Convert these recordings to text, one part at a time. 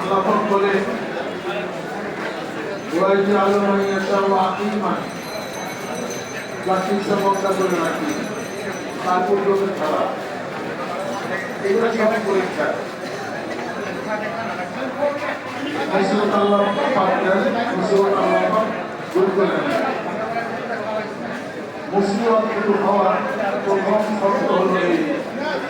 আল্লাহ বলে ওয়াইজি আলম ইয়াশা ওয়া করে রাখি তারপর লোকের ছাড়া এগুলো সব পরীক্ষা মুসিবত আল্লাহ পাক দেন মুসিবত আল্লাহ পাক দূর করে মুসিবত হওয়ার প্রথম শর্ত হল এই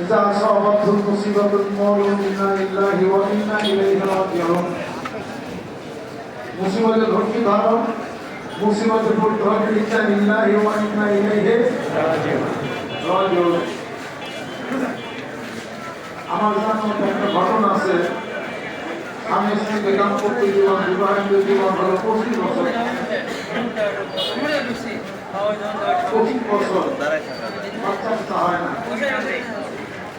إذا أصابتهم مصيبة قالوا إنا لله وإنا إليه راجعون মুসিবতে ধরতে ধরো মুসিবতে পড়তে হবে ইচ্ছা লিল্লাহি ওয়া ইন্না ইলাইহি রাজিউন আমার জানা একটা ঘটনা আছে আমি স্ত্রীকে কাম করতে জীবন বিবাহিত জীবন হলো পঁচিশ বছর পঁচিশ বছর বাচ্চা কাচ্চা হয় না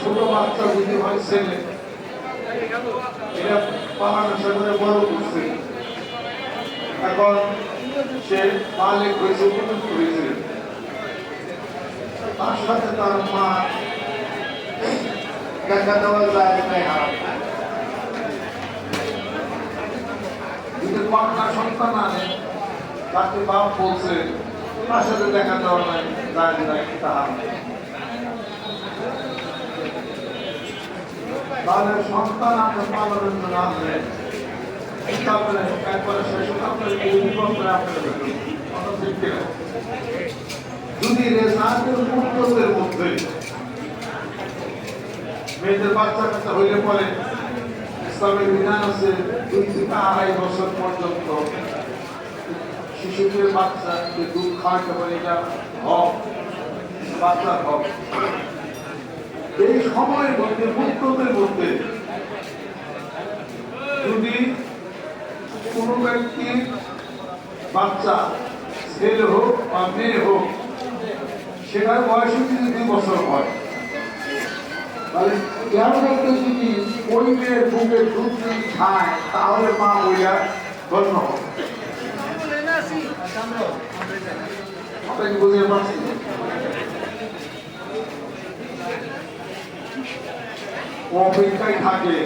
ছোট বাচ্চা যদি হয় এটা পালানোর সাথে বড় করছে। এখন সে মালিক হয়েছে হয়েছে। তার সাথে তার মা দেখা দেওয়া যায় হারাম যদি কন্যা সন্তান আনে তাকে বাপ বলছে তার সাথে দেখা দেওয়া নাই, যায় নাই তাহার। তাহলে সন্তান আপনার পালনের জন্য কিনা? যদি মধ্যে মেয়েদের বাচ্চা কাচ্চা হইলে পরে ইসলামের বিধান আছে, দুই থেকে আড়াই বছর পর্যন্ত শিশুদের বাচ্চাকে দুধ খাওয়াতে পারে, এটা হক, বাচ্চার হক। এই সময়ের মধ্যে মুক্তদের মধ্যে যদি কোনো ব্যক্তির বাচ্চা ছেলে হোক বা মেয়ে হোক সেটার বয়স যদি দুই বছর হয় তাহলে যদি ওই মেয়ের বুকে দুধ যদি খায় তাহলে মা ওইয়া ধন্য হবে। বুঝতে পারছি ও অপেক্ষায় থাকে।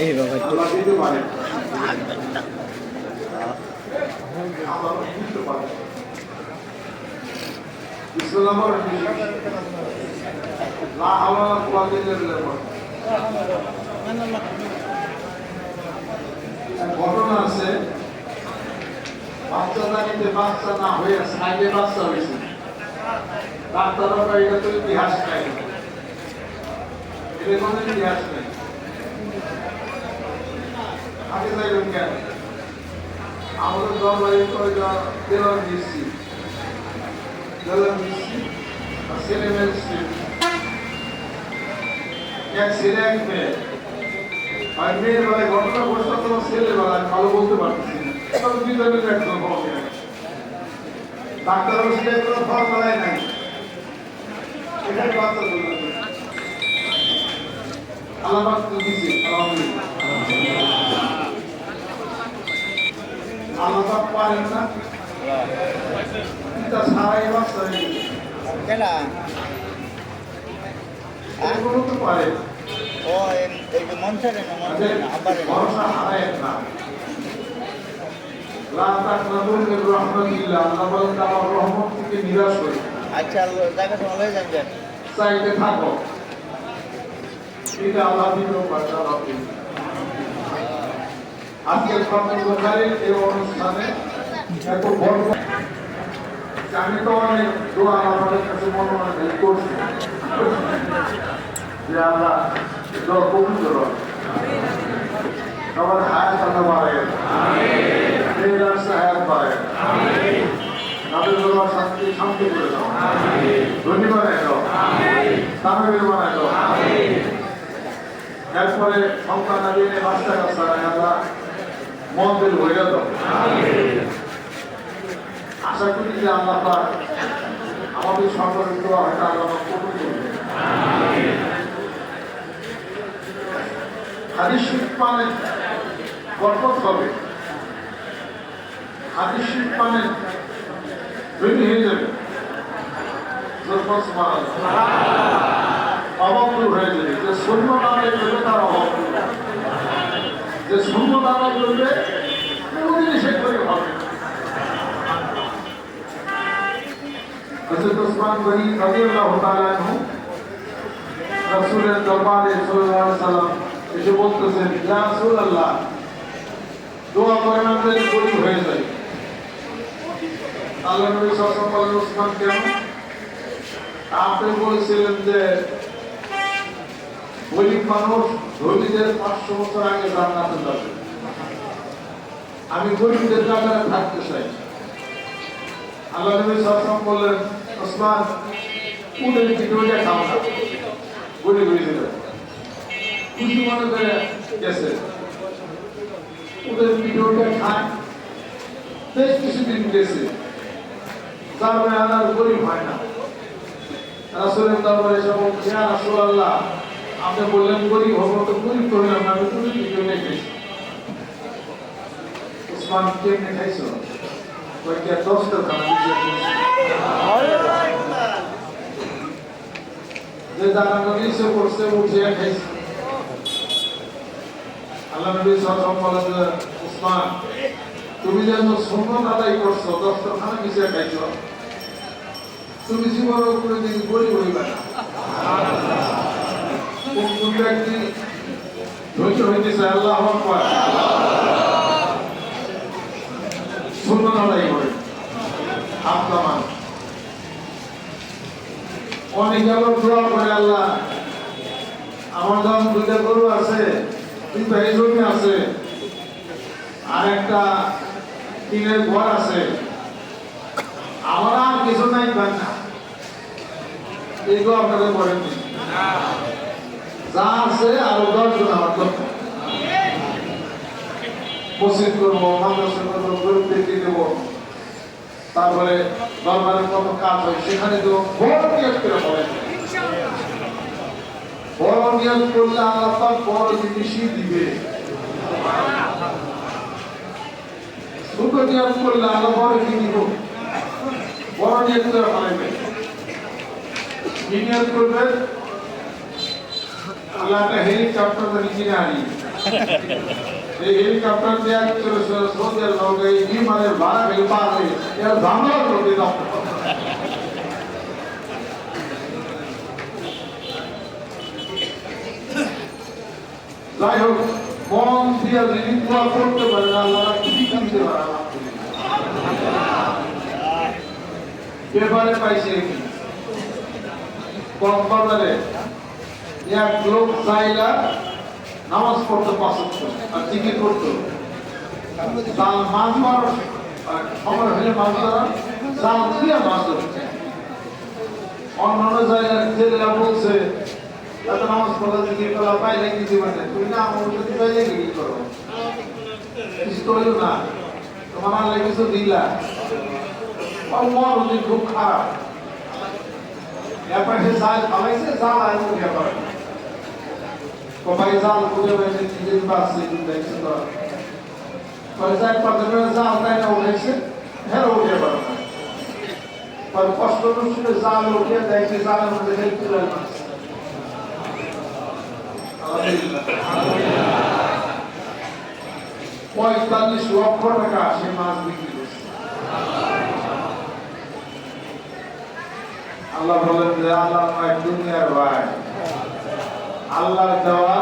এই বাবা আল্লাহ দিতে পারে। আল্লাহ দিতে পারে ইসলাম লা হাওলা ওয়ালা কুওয়াতা ইল্লা বিল্লাহ ঘটনা আছে বাচ্চা জানিতে বাচ্চা না হয়ে সাইডে বাচ্চা হয়েছে। ডাক্তাররা এটা তো ইতিহাস নাই এটা কোনো ইতিহাস নেই আগে যাইবেন কেন? আমাদের দরবারে দেওয়ার আর ছেলে মেয়ে এক ছেলে, এক মেয়ে। আর মেয়ের বেলায় ঘটনা ঘটনা তোমার বেলায় ভালো বলতে পারতেছি তবে ডাক্তার ওষুধে কোনো ফল ফলাই নাই। এটাই বাচ্চা আলহামদুলিল্লাহ আল্লাহ পারেন না এটা সারাই বাচ্চা। কেনা এগুলো তো পারে ও এই- যে মন না মন না আবার না আমার রহমত আচ্ছা জায়গা সময় হয়ে যান চাইতে থাকো বাচ্চা আল্লাহ দিল আজকের ফাতেহ এই অনুষ্ঠানে এত বড় আমি তো অনেক দোয়া আমাদের কাছে মনে মনে ভেদ করছি। যে আল্লাহ দোয়া কবুল সবার হায়াত আল্লাহ বাড়ায়। এই রাস্তা হায়াত বাড়ায়। তাদের জন্য শান্তি শান্তি করে দাও। ধনী বানায় দাও তামিল বানায় দাও। এরপরে সন্তান আদিনে বাচ্চা কাচ্চা আল্লাহ মন্দির হয়ে দাও আশা করি যে আল্লাহ আমাদের সকলের দোয়া হয়তো আল্লাহ কবুল করবে। হাদিস শরীফ বরকত হবে হাদিস শরীফ মানে তৈরি হয়ে যাবে। জোরফস দূর হয়ে যাবে যে শূন্য নামে করবে তার হবে। যে শূন্য নামে করবে কোনোদিনই সে করে হবে না। হযরত ওসমান গনি রাদিয়াল্লাহু তাআলা আনহু রাসূলের দরবারে সাল্লাল্লাহু আলাইহি সাল্লাম এসে বলতেছেন ইয়া রাসূলুল্লাহ দোয়া করেন আমাদের গরিব হয়ে যায় আল্লাহ নবী সাল্লাল্লাহু আলাইহি ওসমান কেন আপনি বলেছিলেন যে গরিব মানুষ ধনীদের পাঁচশো বছর আগে জান্নাতে যাবে। আমি গরিবদের কাতারে থাকতে চাই। আল্লাহ নবী সাল্লাম বললেন, ওসমান উটের পিঠে খাও না। হয়ে যাবে খুশি মনে গেছে। উটের পিঠে খায়। বেশ কিছুদিন গেছে। তারপরে আর গরিব হয় না। রাসূলের দরবারে বলছে ইয়া রাসূলুল্লাহ আপনি বললেন গরিব হব তো গরিব তো হইলাম না আমি তুমি কি জন্য উসমান কেমনে খাইছো? ওই কে দশটা খানা যে যারা নদী সে করছে উঠে খাইছে। আল্লাহ নবী সাল্লাল্লাহু আলাইহি ওয়াসাল্লাম উসমান, তুমি যেন সুন্নত আদায় করছ দশটা খানা খাইছো? তুমি দিন গরিব না। কোন কোন ধৈর্য হইতেছে, আল্লাহ শূন্য লড়াই করে আপনার অনেক আবার দোয়া করে, আল্লাহ, আমার যখন দুইটা গরু আছে তিনটা এই জমি আছে, আর একটা টিনের ঘর আছে। আমার আর কিছু নাই পান না এইগুলো আপনাদের করেননি যা আছে আরও দশজন আমার দরকার। মসজিদ করব, মাদ্রাসা করব গরিবদেরকে দেবো তারপরে দরবারের কত কাজ হয় সেখানে দেবো বড় নিয়োগ করে বলেন বড় নিয়োগ করলে আল্লাহ পাক বড় জিনিসই দিবে। ছোট নিয়োগ করলে আল্লাহ বড় কি দিব? বড় নিয়োগ করে ফেলাইবে। নিয়োগ করবেন আল্লাহ একটা হেলিকপ্টার ইঞ্জিনিয়ারিং এই হেলিকপ্টার দিয়ে সৌদির লোক এই বিমানের ভাড়া করতে যাই হোক, মন দিয়ে যদি দোয়া করতে পারে আল্লাহ কি কিনতে পারে পেপারে পাইছে কক্সবাজারে এক লোক চাইলা নামাজ পড়তে পছন্দ আর জিকির করতো? তার মাছ মার সময় হলে মাছ ধরা, জাল দিয়ে মাছ ধরছে অন্যান্য জায়গায় ছেলেরা বলছে, এত নামাজ পড়া জিকির করা পাইলে কি দিবে না তুই না, আমার যদি পাইলে কি করো কিছু না, তোমার আল্লাহ কিছু দিলা? ওদের খুব খারাপ। সে জাল ফালাইছে, জাল আর উঠে কবাই জাল উঠে পড়েছে নিজের বাসে দেখছে তো পরে যাই পাঁচজন জাল তাই না উঠেছে হ্যাঁ উঠে পড়ে পরে কষ্ট করে জাল উঠে দেখছে জালের মধ্যে হেল্প তুলে মাছ পঁয়তাল্লিশ লক্ষ টাকা সে মাছ বিক্রি করছে আল্লাহ বলেন যে আল্লাহ নয় দুনিয়ার ভাই আল্লাহ দেওয়া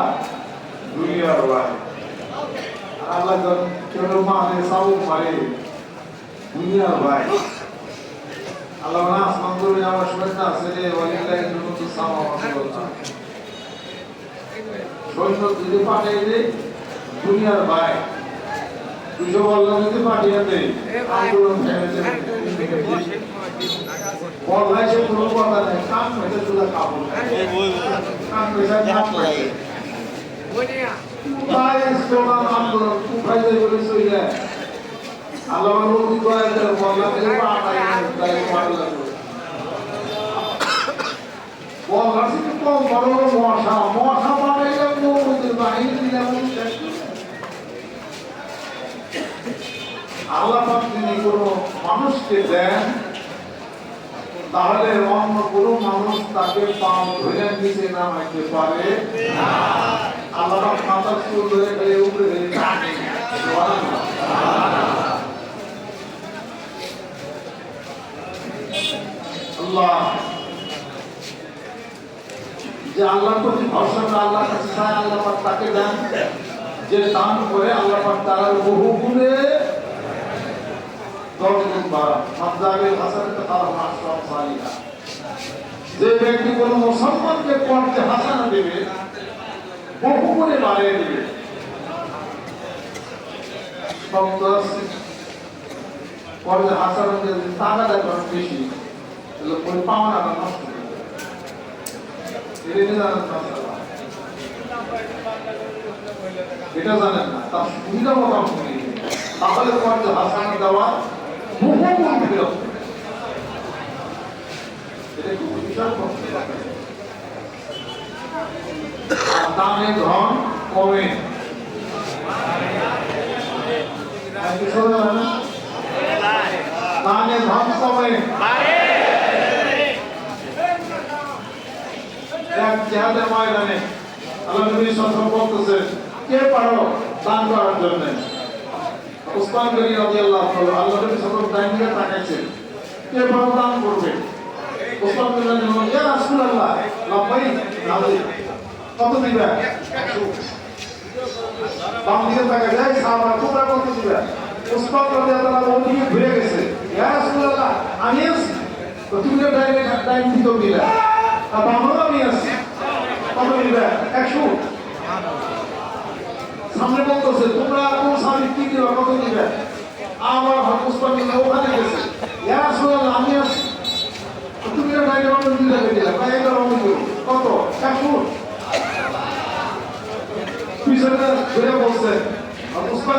দুনিয়ার ভাই আল্লাহ কেন মানে সাবু মারে, দুনিয়ার ভাই আল্লাহ না আসমান করে আমার সৈন্য আছে রে, ওয়ালিল্লাহি জুনুদুস সামাওয়াতি ওয়াল আরদ সৈন্য যদি পাঠিয়ে দে দুনিয়ার ভাই দুশো বল্লা যদি পাঠিয়ে দে আন্দোলন দেবে বল্লায় সে কোনো কথা নেই। স্লোগান আন্দোলন যে বলে আল্লাহ নবী দয়া করে তাই থেকে কম বড় বড় মশা। মশা নবীদের বাহিনী করে দেয়। আল্লাহ তিনি কোনো মানুষকে দেন তাহলে অন্য কোনো মানুষ তাকে পাও ধরে পারে? আল্লাহ ধরে উপরে আল্লাহ। যে প্রতি আল্লাহর কাছে আল্লাহ তাকে দেন। যে দান করে, আল্লাহ তার বহু গুণে যে ব্যক্তি কোনো মুসলমানকে পড়তে হাসানা দেবে, বহু গুণে বাড়িয়ে দেবে। সপ্তাহ পরে হাসানা বেশি তাহলে পরে পাওয়াটা নষ্ট এটা জানেন না তার সুবিধা মতো আপনি দেওয়া বহু। আর দানে ধন কমে? দানে ধন কমে জেহাদের ময়দানে আল্লাহ নবী সাল্লাল্লাহু বলতেছে কে পারো দান করার জন্য উসমান গনি রাদিয়াল্লাহু তাআলা আল্লাহ নবী সাল্লাল্লাহু দান দিয়ে তাকাইছে কে পারো দান করবে? উসমান গনি রাদিয়াল্লাহু ইয়া রাসূলুল্লাহ লাব্বাই নাজি কত দিবে? দাম দিয়ে তাকাই যায় সাহাবা তোমরা কত দিবে? উসমান রাদিয়াল্লাহু ওদিকে ঘুরে গেছে। ইয়া রাসূলুল্লাহ, আমি আছি। তো তুমি তো ডাইরেক্ট টাইম দিতে দিলে। আর বাংলা আমি আছি। কত দিবে? একশো। সামনে বলতেছে, তোমরা কোন স্বামী কি দিবে কত দিবে? আমার পুষ্পান ওখানে গেছে। ইয়া রাসূলুল্লাহ আমি তো তুমি ডাইরেক্ট আমাকে দিলে দিলে। ভাই এটা আমি দেব কত? একশো পিছনে ঘুরে বলছে পুষ্পান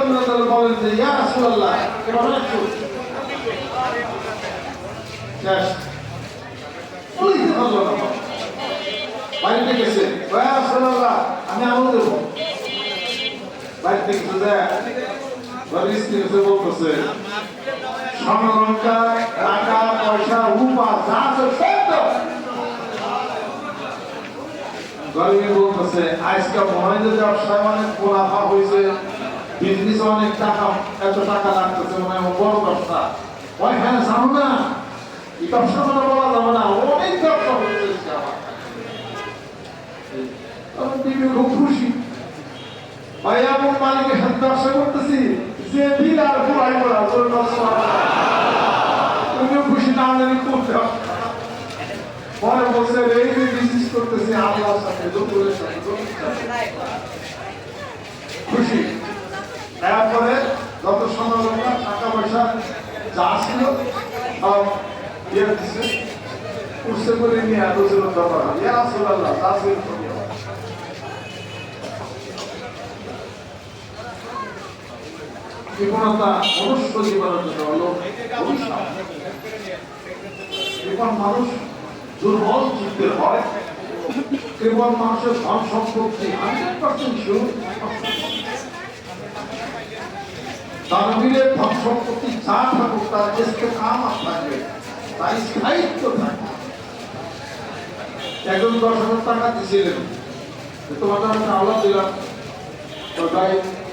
বলেন যে, ইয়া রাসূলুল্লাহ এবার একশো শেষ। বলিতে পারল না আমি আলো দেব। বাড়িতে গেছে দেখ বাড়ির স্ত্রী এসে বলতেছে পয়সা, রূপা, যা আছে সব গরিবে বলতেছে, আজকে মহেন্দ্র ব্যবসায় অনেক মুনাফা হয়েছে বিজনেস অনেক টাকা, এত টাকা লাগতেছে, মনে হয় বড় ব্যবসা। ওইখানে জানো না, এই ব্যবসা মানে বলা যাবে না, অনেক ব্যবসা আমার। খুব খুশি। ভাই মালিকের সাথে ব্যবসা করতেছি। যে বিল আর পুরাই খুশি না বলছে করতেছি, আল্লাহর সাথে দুপুরের সাথে। খুশি। তারপরে যত টাকা পয়সা ছিল ইয়ে করে নিয়ে যা সব মনুষ্য জীবনের জন্য হলো কেবল মানুষ দুর্বল চিত্তের হয়। কেবল মানুষের ধন সম্পত্তি হান্ড্রেড পার্সেন্ট শিওর দানবীরের ধন সম্পত্তি যা থাকুক, তার কামাত থাকবে, তাই স্থায়িত্ব থাকবে। একজন দশ হাজার টাকা দিয়েছিলেন, যে আমি দিলাম, তো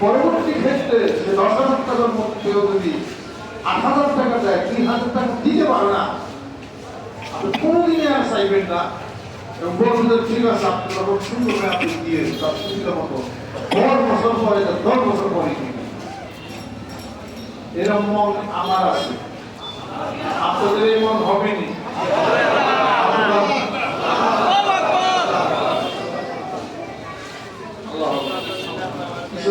পরবর্তী ক্ষেত্রে সে দশ হাজার টাকার মধ্যে কেউ যদি আট হাজার টাকা দেয়, তিন হাজার টাকা দিতে পারে না। আপনি কোনোদিনই আর চাইবেন না। বলবেন ঠিক আছে আপনি তখন সুন্দর আপনি দিয়ে তার সুবিধা মতো দশ বছর পরে দশ বছর পরে এরকম মন আমার আছে। আপনাদের এই মন হবেনি আপনারা আল্লাহ কিছু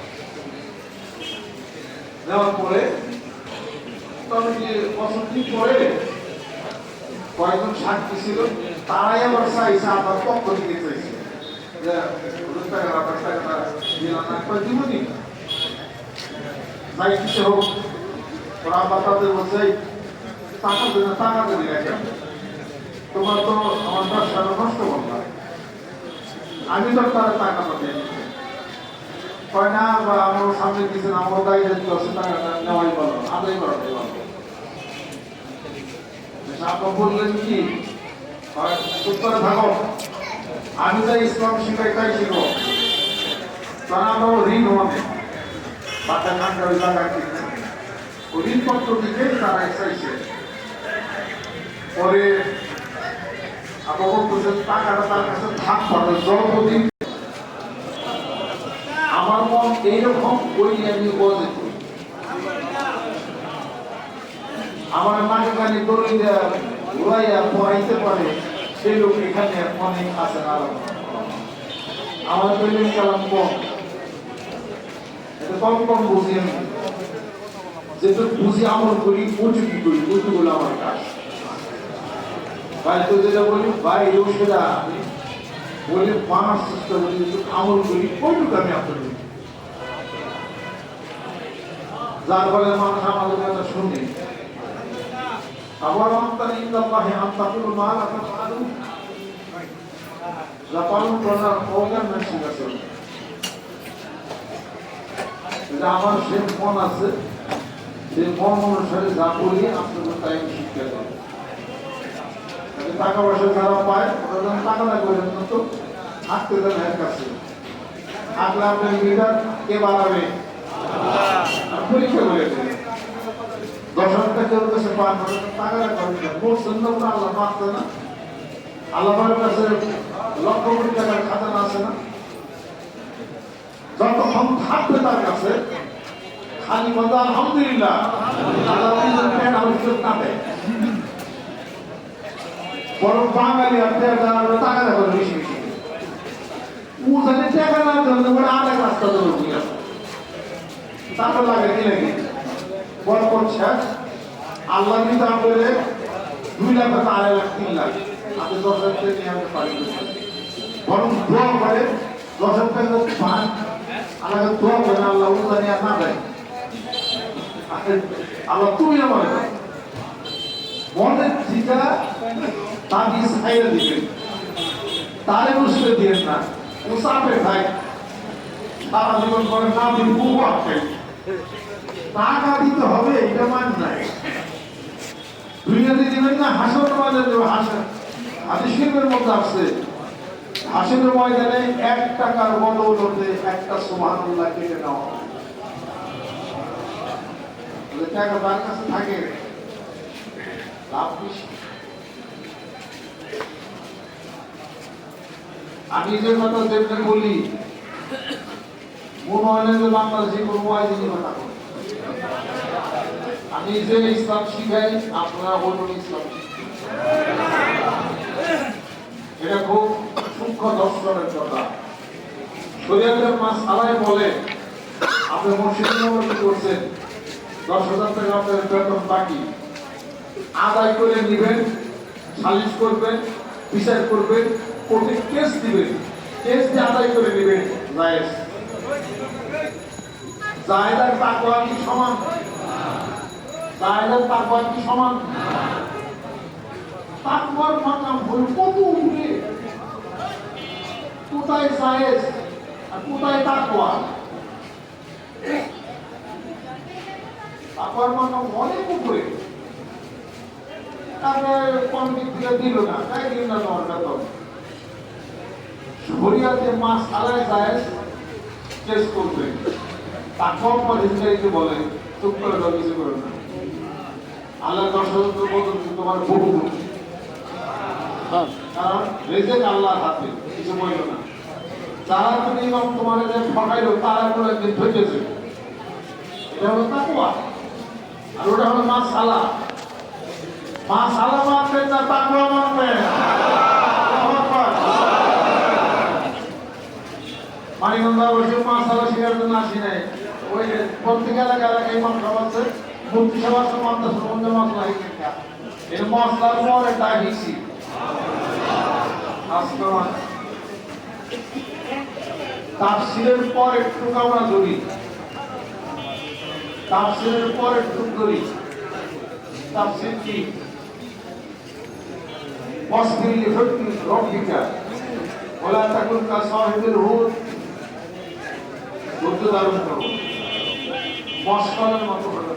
নেওয়ার পরে তবে বছর দিন পরে কয়েকজন সাক্ষী ছিল তারাই আবার চাইছে আপনার পক্ষ থেকে চাইছে। যে টাকা আপনার টাকাটা দিলাম না করে দিব নি যাই কিছু হোক ওরা আবার তাদের বলছে "এই, টাকা দেবে টাকা দেবে এখন তোমার তো আমার ব্যবসাটা নষ্ট করবা আমি তো তার টাকা পাবো কয় না, বা আমার সামনে দিয়েছেন আমার গাড়ি যদি আছে টাকাটা নেওয়াই ভালো, আদায় করাটাই ভালো। আপনার বললেন কি করে থাকো। আমি যা ইসলাম শিখাই তাই শিখো কারণ আমরা ঋণ হবে বাচ্চা খানটা ওই জায়গায় কিনছে ঋণপত্র দিকে তারা চাইছে পরে আপনার টাকাটা তার কাছে থাক পাবে জন্মদিন আমার মন এইরকম ওই আমি করি আমার গানি দড়ি দেয়া ঘুরাইয়া পড়াইতে পারে, সেই লোক এখানে অনেক আছেন আরও। আমার পেলেন কালাম কম। এটা কম কম বুঝি আমি। যেটা বুঝি আমল করি ওটুকি করি ওইটুকুলো আমার কাজ। ভাই, তো যেটা বলি, ভাই ওষুধা বলি একটু আমল করি ওইটুকু আমি আপনার যার ফলে মানুষ আমাদের কথা শুনে। আবার অন্তর ইন্দাল্লাহি আন তাকুলু মা লা তাফআলু। লাপালন করার কওলান নাসি আছে আমার সে মন আছে সেই মন অনুসারে যা বলি আপনাদের তাই শিক্ষা দেব। টাকা পয়সা যারা পায়, ওরা যেন টাকা না করেন না তো থাকতে দেন এর কাছে। থাকলে আপনার লিডার, কে বাড়াবে পরীক্ষা করে দশ হাজার টাকা ওর কাছে পান টাকা বলছেন না আল্লাহ মারতে না আল্লাহর কাছে লক্ষ কোটি টাকার খাজানা আছে না যতক্ষণ থাকবে তার কাছে খালি বলতে আলহামদুলিল্লাহ বরং বাঙালি আর টাকা দেবে বেশি বেশি ও জানে টাকা না তারপর লাগে কি লাগে? বড় করছে আল্লাহ কিন্তু আমাদের দুই লাখ টাকা, আড়াই লাখ, তিন লাখ। আপনি দশ হাজার টাকা নিয়ে আমাকে পারি বরং দোয়া করে দশ হাজার টাকা পান আল্লাহকে দোয়া করে আল্লাহ উদানি আর না দেয়। আল্লাহ তুমি আমার মনের যেটা তাকে সাইডে দিবেন। তারে বুঝতে দিবেন না। ও চাপে ভাই সারা জীবন করে না দিন বহু আটকাই টাকা দিতে হবে, এটা মান নাই। দুনিয়াতে দিবেন না হাসর ময়দানে দেবে হাসর। হাদিস শরীফের মধ্যে আছে। হাসিনের ময়দানে এক টাকার বদৌলতে একটা সুবহানাল্লাহ কেটে নেওয়া আমি যে কথা বলি না যে বাংলাদেশে কোনো বলে। আমি যে ইসলাম শিখাই, আপনারা অন্য ইসলাম এটা খুব সূক্ষ্ম দর্শনের কথা। শরীয়তের মাস আলাই বলে, আপনি মসজিদে নবী করছেন? দশ হাজার টাকা আপনার বেতন বাকি। আদায় করে নেবেন, সালিশ করবেন, বিচার করবেন, কোর্টে কেস দিবেন। কেস দিয়ে আদায় করে নেবেন, জায়েজ। জায়েদার তাকওয়া কি সমান? জায়েদার তাকওয়া কি সমান? তাকওয়ার মাকাম হল কত উঠে? কোথায় জায়েজ আর কোথায় তাকওয়া? তাকওয়ার মাকাম অনেক উপরে। তারপরে কমিটি থেকে দিল না, তাই দিল না তোমার বেতন। শরিয়াতে মাস আলায় জায়েজ টেস্ট করবে। পরে হিসাবে বলে চুপ করে দাও কিছু করে না। আল্লাহ হাজার তোমার বহু গুণ কারণ রেজেক আল্লাহর হাতে কিছু বলল না। তুমি ইমাম তোমার যে ঠকাইলো তারা কোনো একদিন ধৈর্যছে এটা হলো তাকুয়া আর ওটা হলো মা সালা মা সালা মানবেন না তাকুয়া মানবেন আল্লাহু আকবার। মানিকগঞ্জ বসে মা সালা শিকার জন্য আসি নাই ওই যে প্রত্যেক এলাকা এলাকায় ইমাম খাওয়াচ্ছে মন্ত্রী সভা সমান্ত সম্বন্ধে মশলা হয়ে এই মশলার পরে ডাকিছি আসমান তাফসিরের পর একটু আমরা ধরি তাফসিরের পর একটু ধরি তাফসির কি واصبر لحكم ربك ولا تكن كصاحب الهود ধৈর্য ধারণ করো মস্করের মতো হলো।